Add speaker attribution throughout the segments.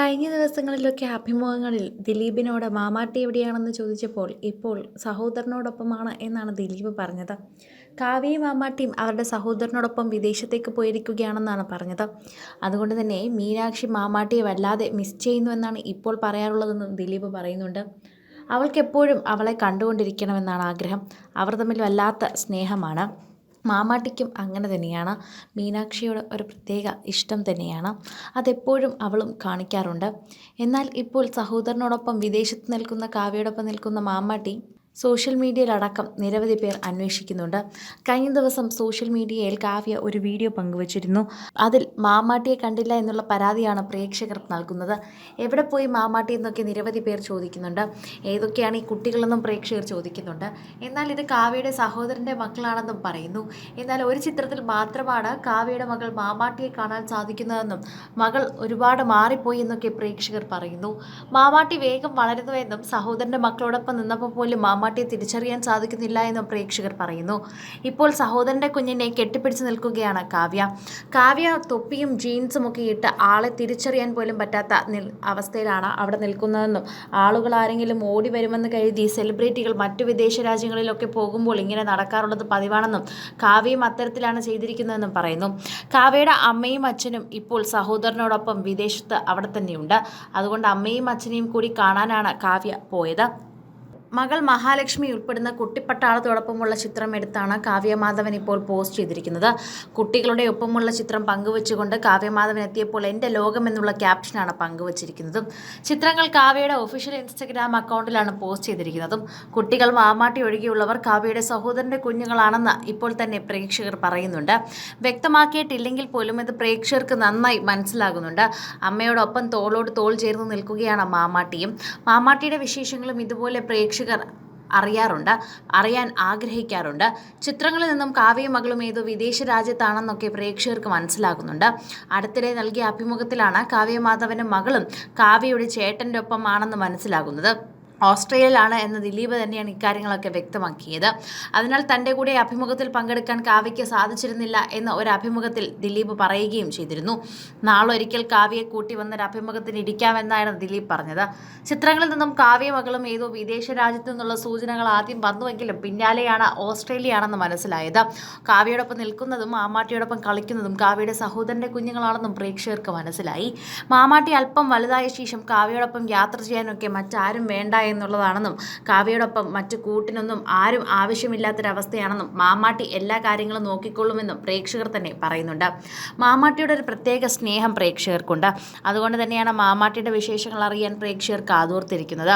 Speaker 1: കഴിഞ്ഞ ദിവസങ്ങളിലൊക്കെ അഭിമുഖങ്ങളിൽ ദിലീപിനോട് മാമാട്ടി എവിടെയാണെന്ന് ചോദിച്ചപ്പോൾ ഇപ്പോൾ സഹോദരനോടൊപ്പമാണ് എന്നാണ് ദിലീപ് പറഞ്ഞത്. കാവ്യയും മാമാട്ടിയും അവരുടെ സഹോദരനോടൊപ്പം വിദേശത്തേക്ക് പോയിരിക്കുകയാണെന്നാണ് പറഞ്ഞത്. അതുകൊണ്ട് തന്നെ മീനാക്ഷി മാമാട്ടിയെ വല്ലാതെ മിസ് ചെയ്യുന്നുവെന്നാണ് ഇപ്പോൾ പറയാറുള്ളതെന്നും ദിലീപ് പറയുന്നുണ്ട്. അവൾക്കെപ്പോഴും അവളെ കണ്ടുകൊണ്ടിരിക്കണമെന്നാണ് ആഗ്രഹം. അവർ തമ്മിൽ വല്ലാത്ത സ്നേഹമാണ്. മാമാട്ടിക്കും അങ്ങനെ തന്നെയാണ്. മീനാക്ഷിയോട് ഒരു പ്രത്യേക ഇഷ്ടം തന്നെയാണ്. അതെപ്പോഴും അവളും കാണിക്കാറുണ്ട്. എന്നാൽ ഇപ്പോൾ സഹോദരനോടൊപ്പം വിദേശത്ത് നിൽക്കുന്ന കാവ്യയോടൊപ്പം നിൽക്കുന്ന മാമാട്ടി സോഷ്യൽ മീഡിയയിലടക്കം നിരവധി പേർ അന്വേഷിക്കുന്നുണ്ട്. കഴിഞ്ഞ ദിവസം സോഷ്യൽ മീഡിയയിൽ കാവ്യ ഒരു വീഡിയോ പങ്കുവച്ചിരുന്നു. അതിൽ മാമാട്ടിയെ കണ്ടില്ല എന്നുള്ള പരാതിയാണ് പ്രേക്ഷകർ നൽകുന്നത്. എവിടെ പോയി മാമാട്ടി എന്നൊക്കെ നിരവധി പേർ ചോദിക്കുന്നുണ്ട്. ഏതൊക്കെയാണ് ഈ കുട്ടികളെന്നും പ്രേക്ഷകർ ചോദിക്കുന്നുണ്ട്. എന്നാൽ ഇത് കാവ്യയുടെ സഹോദരന്റെ മക്കളാണെന്നും പറയുന്നു. എന്നാൽ ഒരു ചിത്രത്തിൽ മാത്രമാണ് കാവ്യയുടെ മകൾ മാമാട്ടിയെ കാണാൻ സാധിക്കുന്നതെന്നും മകൾ ഒരുപാട് മാറിപ്പോയി എന്നൊക്കെ പ്രേക്ഷകർ പറയുന്നു. മാമാട്ടി വേഗം വളരുന്നുവെന്നും സഹോദരന്റെ മക്കളോടൊപ്പം നിന്നപ്പോൾ പോലും മാമാട്ടിയെ തിരിച്ചറിയാൻ സാധിക്കുന്നില്ല എന്നും പ്രേക്ഷകർ പറയുന്നു. ഇപ്പോൾ സഹോദരന്റെ കുഞ്ഞിനെ കെട്ടിപ്പിടിച്ച് നിൽക്കുകയാണ് കാവ്യ. കാവ്യ തൊപ്പിയും ജീൻസും ഒക്കെ ഇട്ട് ആളെ തിരിച്ചറിയാൻ പോലും പറ്റാത്ത അവസ്ഥയിലാണ് അവിടെ നിൽക്കുന്നതെന്നും ആളുകൾ ആരെങ്കിലും ഓടി വരുമെന്ന് കരുതി സെലിബ്രിറ്റികൾ മറ്റു വിദേശ രാജ്യങ്ങളിലൊക്കെ പോകുമ്പോൾ ഇങ്ങനെ നടക്കാറുള്ളത് പതിവാണെന്നും കാവ്യയും അത്തരത്തിലാണ് ചെയ്തിരിക്കുന്നതെന്നും പറയുന്നു. കാവ്യയുടെ അമ്മയും അച്ഛനും ഇപ്പോൾ സഹോദരനോടൊപ്പം വിദേശത്ത് അവിടെ തന്നെയുണ്ട്. അതുകൊണ്ട് അമ്മയും അച്ഛനെയും കൂടി കാണാനാണ് കാവ്യ പോയത്. മകൾ മഹാലക്ഷ്മി ഉൾപ്പെടുന്ന കുട്ടിപ്പട്ടാളത്തോടൊപ്പമുള്ള ചിത്രം എടുത്താണ് കാവ്യമാധവൻ ഇപ്പോൾ പോസ്റ്റ് ചെയ്തിരിക്കുന്നത്. കുട്ടികളുടെ ഒപ്പമുള്ള ചിത്രം പങ്കുവച്ചുകൊണ്ട് കാവ്യമാധവൻ എത്തിയപ്പോൾ എന്റെ ലോകം എന്നുള്ള ക്യാപ്ഷനാണ് പങ്കുവച്ചിരിക്കുന്നത്. ചിത്രങ്ങൾ കാവ്യയുടെ ഒഫീഷ്യൽ ഇൻസ്റ്റഗ്രാം അക്കൗണ്ടിലാണ് പോസ്റ്റ് ചെയ്തിരിക്കുന്നതും. കുട്ടികൾ മാമാട്ടി ഒഴികെയുള്ളവർ കാവ്യയുടെ സഹോദരന്റെ കുഞ്ഞുങ്ങളാണെന്ന് ഇപ്പോൾ തന്നെ പ്രേക്ഷകർ പറയുന്നുണ്ട്. വ്യക്തമാക്കിയിട്ടില്ലെങ്കിൽ പോലും ഇത് പ്രേക്ഷകർക്ക് നന്നായി മനസ്സിലാകുന്നുണ്ട്. അമ്മയോടൊപ്പം തോളോട് തോൾ ചേർന്ന് നിൽക്കുകയാണ് മാമാട്ടിയും. മാമാട്ടിയുടെ വിശേഷങ്ങളും ഇതുപോലെ പ്രേക്ഷകർ അറിയാറുണ്ട് അറിയാൻ ആഗ്രഹിക്കാറുണ്ട്. ചിത്രങ്ങളിൽ നിന്നും കാവ്യയും മകളും ഏതോ വിദേശ രാജ്യത്താണെന്നൊക്കെ പ്രേക്ഷകർക്ക് മനസ്സിലാകുന്നുണ്ട്. അടുത്തിടെ നൽകിയ അഭിമുഖത്തിലാണ് കാവ്യമാധവനും മകളും കാവ്യയുടെ ചേട്ടന്റെ ഒപ്പം ആണെന്ന് മനസ്സിലാകുന്നത്. ഓസ്ട്രേലിയയിലാണ് എന്ന് ദിലീപ് തന്നെയാണ് ഇക്കാര്യങ്ങളൊക്കെ വ്യക്തമാക്കിയത്. അതിനാൽ തന്റെ കൂടെ അഭിമുഖത്തിൽ പങ്കെടുക്കാൻ കാവ്യയ്ക്ക് സാധിച്ചിരുന്നില്ല എന്ന് ഒരു അഭിമുഖത്തിൽ ദിലീപ് പറയുകയും ചെയ്തിരുന്നു. നാളൊരിക്കൽ കാവ്യയെ കൂട്ടി വന്നൊരു അഭിമുഖത്തിന് ഇരിക്കാമെന്നായിരുന്നു ദിലീപ് പറഞ്ഞത്. ചിത്രങ്ങളിൽ നിന്നും കാവ്യ മകളും ഏതോ വിദേശ രാജ്യത്തു നിന്നുള്ള സൂചനകൾ ആദ്യം വന്നുവെങ്കിലും പിന്നാലെയാണ് ഓസ്ട്രേലിയയാണെന്ന് മനസ്സിലായത്. കാവ്യയോടൊപ്പം നിൽക്കുന്നതും മാമാട്ടിയോടൊപ്പം കളിക്കുന്നതും കാവ്യയുടെ സഹോദരന്റെ കുഞ്ഞുങ്ങളാണെന്നും പ്രേക്ഷകർക്ക് മനസ്സിലായി. മാമാട്ടി അല്പം വലുതായ ശേഷം കാവ്യയോടൊപ്പം യാത്ര ചെയ്യാനൊക്കെ മറ്റാരും വേണ്ട എന്നുള്ളതാണെന്നും കാവ്യയോടൊപ്പം മറ്റു കൂട്ടിനൊന്നും ആരും ആവശ്യമില്ലാത്തൊരവസ്ഥയാണെന്നും മാമാട്ടി എല്ലാ കാര്യങ്ങളും നോക്കിക്കൊള്ളുമെന്നും പ്രേക്ഷകർ തന്നെ പറയുന്നുണ്ട്. മാമാട്ടിയുടെ ഒരു പ്രത്യേക സ്നേഹം പ്രേക്ഷകർക്കുണ്ട്. അതുകൊണ്ട് തന്നെയാണ് മാമാട്ടിയുടെ വിശേഷങ്ങൾ അറിയാൻ പ്രേക്ഷകർ കാതോർത്തിരിക്കുന്നത്.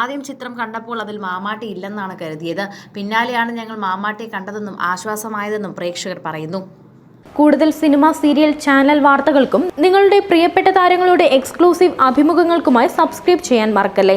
Speaker 1: ആദ്യം ചിത്രം കണ്ടപ്പോൾ അതിൽ മാമാട്ടി ഇല്ലെന്നാണ് കരുതിയത്. പിന്നാലെയാണ് ഞങ്ങൾ മാമാട്ടിയെ കണ്ടതെന്നും ആശ്വാസമായതെന്നും പ്രേക്ഷകർ പറയുന്നു.
Speaker 2: കൂടുതൽ സിനിമ സീരിയൽ ചാനൽ വാർത്തകൾക്കും നിങ്ങളുടെ പ്രിയപ്പെട്ട താരങ്ങളുടെ എക്സ്ക്ലൂസീവ് അഭിമുഖങ്ങൾക്കുമായി സബ്സ്ക്രൈബ് ചെയ്യാൻ മറക്കല്ലേ?